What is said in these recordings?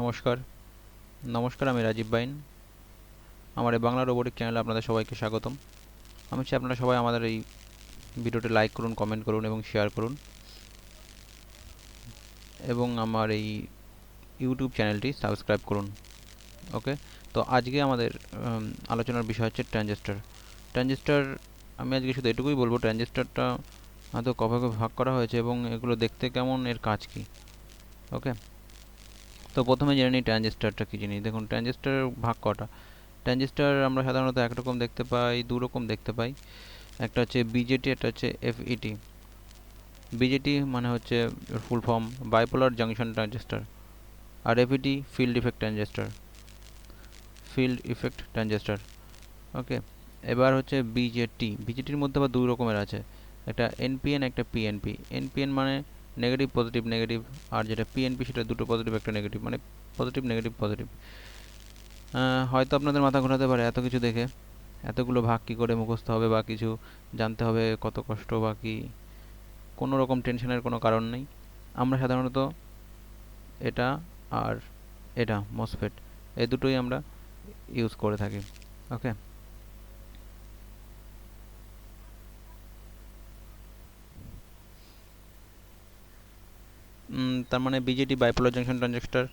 নমস্কার। নমস্কার, আমি রাজীব বাইন। আমার এই বাংলা রোবোটিক চ্যানেলে আপনাদের সবাইকে স্বাগতম। আমি চাই আপনারা সবাই আমাদের এই ভিডিওটি লাইক করুন, কমেন্ট করুন এবং শেয়ার করুন। এবং আমার এই ইউটিউব চ্যানেলটি সাবস্ক্রাইব করুন, ওকে? তো আজকে আমাদের আলোচনার বিষয় হচ্ছে ট্রানজিস্টার। ট্রানজিস্টার, আমি আজকে শুধু এটুকুই বলব, ট্রানজিস্টারটা হয়তো কবে ভাগ করা হয়েছে এবং এগুলো দেখতে কেমন, এর কাজ কি, ওকে? তো প্রথমে জেনে নিই ট্রানজিস্টারটা কী জিনিস। দেখুন ট্রানজিস্টার ভাগ কটা? ট্রানজিস্টার আমরা সাধারণত একরকম দেখতে পাই দু রকম দেখতে পাই। একটা হচ্ছে বিজেটি একটা হচ্ছে এফইটি বিজেটি মানে হচ্ছে full form bipolar junction transistor আর FET field effect transistor field effect transistor okay এবার হচ্ছে বিজেটি বিজেটির মধ্যে আবার দুই রকমের আছে। একটা এনপিএন একটা পিএনপি এনপিএন মানে নেগেটিভ পজিটিভ নেগেটিভ আর যেটা পিএনপি সেটা দুটো পজিটিভ একটা নেগেটিভ মানে পজিটিভ নেগেটিভ পজিটিভ হয়তো আপনাদের মাথা ঘোরাতে পারে এত কিছু দেখে। এতগুলো ভাগ কী করে মুখস্থ হবে বা কিছু জানতে হবে, কত কষ্ট বা কী? কোনো রকম টেনশনের কোনো কারণ নেই। আমরা সাধারণত এটা আর এটা মসফেট এই দুটোই আমরা ইউজ করে থাকি ওকে তার মানে বিজেটি বাইপোলার জাংশন ট্রানজিস্টার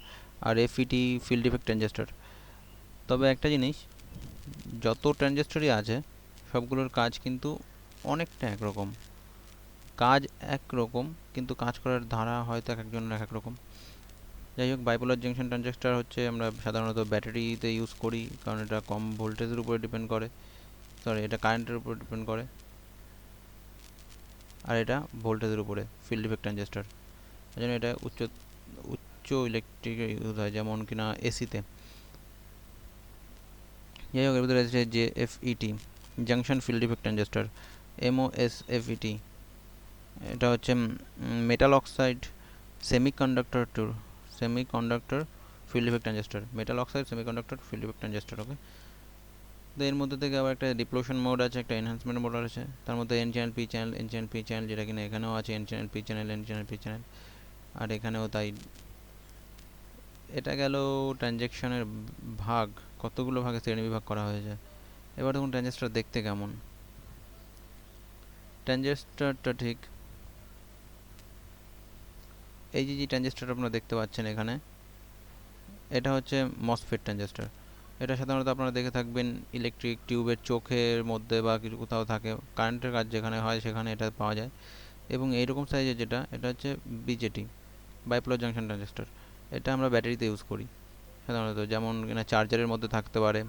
আর এফইটি ফিল্ড ইফেক্ট ট্রানজিস্টার তবে একটা জিনিস, যত ট্রানজিস্টারই আছে, সবগুলোর কাজ কিন্তু অনেকটা একরকম। কাজ একরকম, কিন্তু কাজ করার ধারা হয়তো এক একজনের এক এক রকম যাই হোক বাইপোলার জাংশন ট্রানজিস্টার হচ্ছে আমরা সাধারণত ব্যাটারিতে ইউজ করি, কারণ এটা কম ভোল্টেজের উপরে ডিপেন্ড করে। সরি এটা কারেন্টের উপরে ডিপেন্ড করে। আর এটা ভোল্টেজের উপরে ফিল্ড ইফেক্ট ট্রানজিস্টার এই জন্য এটা উচ্চ উচ্চ ইলেকট্রিক ইউজ হয় যেমন কিনা এসিতে যাই হোক, এর ভিতরে আছে যে FET junction field effect transistor MOS FET এটা হচ্ছে metal oxide semiconductor to semiconductor field effect transistor metal oxide semiconductor field effect transistor okay তো এর মধ্যে থেকে আবার একটা ডিপ্লোশন মোড আছে, একটা এনহান্সমেন্ট মোড আছে। তার মধ্যে N channel P channel N channel P channel যেটা কিনা এখানেও আছে N channel P channel N channel P channel আর এখানেও তাই। এটা গেল ট্রানজ্যাকশনের ভাগ, কতগুলো ভাগে শ্রেণি বিভাগ করা হয়েছে। এবার দেখুন ট্রানজিস্টার দেখতে কেমন। ট্রানজিস্টারটা ঠিক, এই যে যে ট্রানজিস্টার আপনারা দেখতে পাচ্ছেন এখানে, এটা হচ্ছে মসফেট ট্রানজিস্টার। এটা সাধারণত আপনারা দেখে থাকবেন ইলেকট্রিক টিউবের চোখের মধ্যে বা কিছু কোথাও থাকে, কারেন্টের কাজ যেখানে হয় সেখানে এটা পাওয়া যায়। এবং এইরকম সাইজের যেটা, এটা হচ্ছে বিজেটি। বাইপোলার জাংশন ট্রানজিস্টার এটা আমরা ব্যাটারিতে ইউজ করি সাধারণত। যেমন কিনা চার্জারের মধ্যে থাকতে পারে,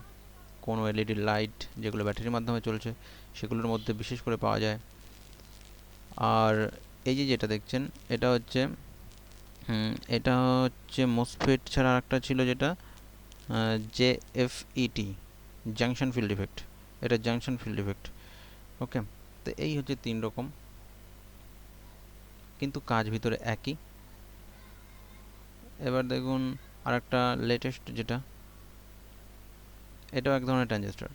কোনো এলইডি লাইট যেগুলো ব্যাটারির মাধ্যমে চলছে, সেগুলোর মধ্যে বিশেষ করে পাওয়া যায়। আর এই যে যেটা দেখছেন, এটা হচ্ছে এটা হচ্ছে মোসফেট ছাড়া আরেকটা ছিল যেটা J F ET junction field effect এটা জাংশন ফিল্ড ইফেক্ট ওকে তো এই হচ্ছে তিন রকম। কিন্তু কাজ ভিতরে একই। এবার দেখুন আরেকটা লেটেস্ট যেটা, এটাও এক ধরনের ট্রানজিস্টার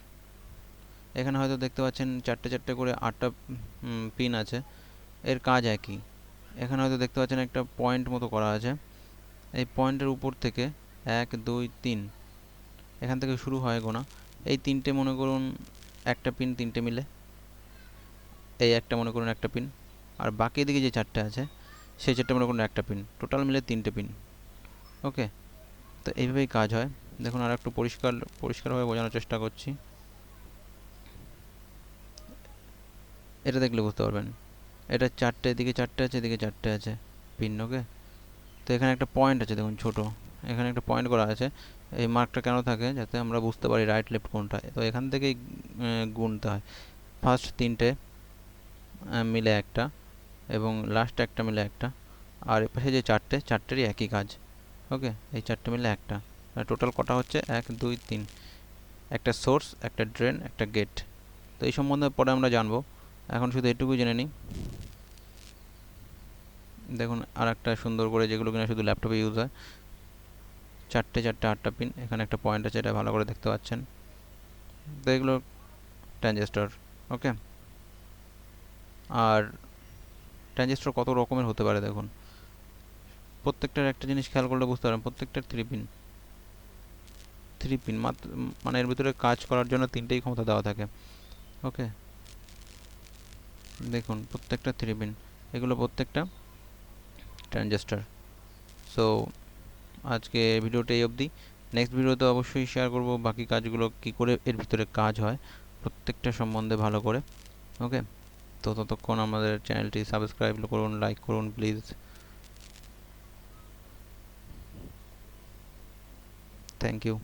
এখানে হয়তো দেখতে পাচ্ছেন চারটে চারটে করে আটটা পিন আছে। এর কাজ একই। এখানে হয়তো দেখতে পাচ্ছেন একটা পয়েন্ট মতো করা আছে। এই পয়েন্টের উপর থেকে এক, দুই, তিন, এখান থেকে শুরু হয় গোনা। এই তিনটে মনে করুন একটা পিন তিনটে মিলে। এই একটা মনে করুন একটা পিন আর বাকি দিকে যে চারটে আছে, সেই চারটে মনে করুন একটা পিন টোটাল মিলে তিনটে পিন ওকে, তো এইভাবেই কাজ হয়। দেখুন আর একটু পরিষ্কার, পরিষ্কারভাবে বোঝানোর চেষ্টা করছি। এটা দেখলে বুঝতে পারবেন। এটা চারটে, এদিকে চারটে আছে, এদিকে চারটে আছে। Pin okay? তো এখানে একটা পয়েন্ট আছে, দেখুন, ছোট। এখানে একটা পয়েন্ট করা আছে। এই মার্কটা কেন থাকে? যাতে আমরা বুঝতে পারি রাইট লেফট কোনটা। তো এখান থেকেই গুনতে হয়। ফার্স্ট তিনটে মিলে একটা এবং লাস্ট একটা মিলে একটা। আর এপাশে যে চারটে, চারটেরই একই কাজ। ওকে এই চারটে মিলে একটা। টোটাল কটা হচ্ছে? এক, দুই, তিন। একটা সোর্স একটা ড্রেন একটা গেট তো এই সম্বন্ধে পরে আমরা জানব। এখন শুধু এটুকু জেনে নিই। দেখুন আর একটা সুন্দর করে যেগুলো কিনা শুধু ল্যাপটপে ইউজ হয়। চারটে চারটে, আটটা পিন এখানে একটা পয়েন্ট আছে, এটা ভালো করে দেখতে পাচ্ছেন। তো এগুলো ট্রানজিস্টর ওকে আর ট্রানজিস্টর কত রকমের হতে পারে দেখুন? প্রত্যেকটার একটা জিনিস খেয়াল করলে বুঝতে পারবেন, প্রত্যেকটার থ্রি পিন থ্রি পিন মাত্র মানে এর ভিতরে কাজ করার জন্য তিনটেই ক্ষমতা দেওয়া থাকে। ওকে? দেখুন, প্রত্যেকটা থ্রি পিন এগুলো প্রত্যেকটা ট্রানজিস্টার। সো, আজকে ভিডিওটা এই অবধি। নেক্সট ভিডিওতে অবশ্যই শেয়ার করব বাকি কাজগুলো কি করে এর ভিতরে কাজ হয়, প্রত্যেকটা সম্বন্ধে ভালো করে। ওকে? তো ততক্ষণ আমাদের চ্যানেলটি সাবস্ক্রাইব করুন, লাইক করুন, প্লিজ। thank you.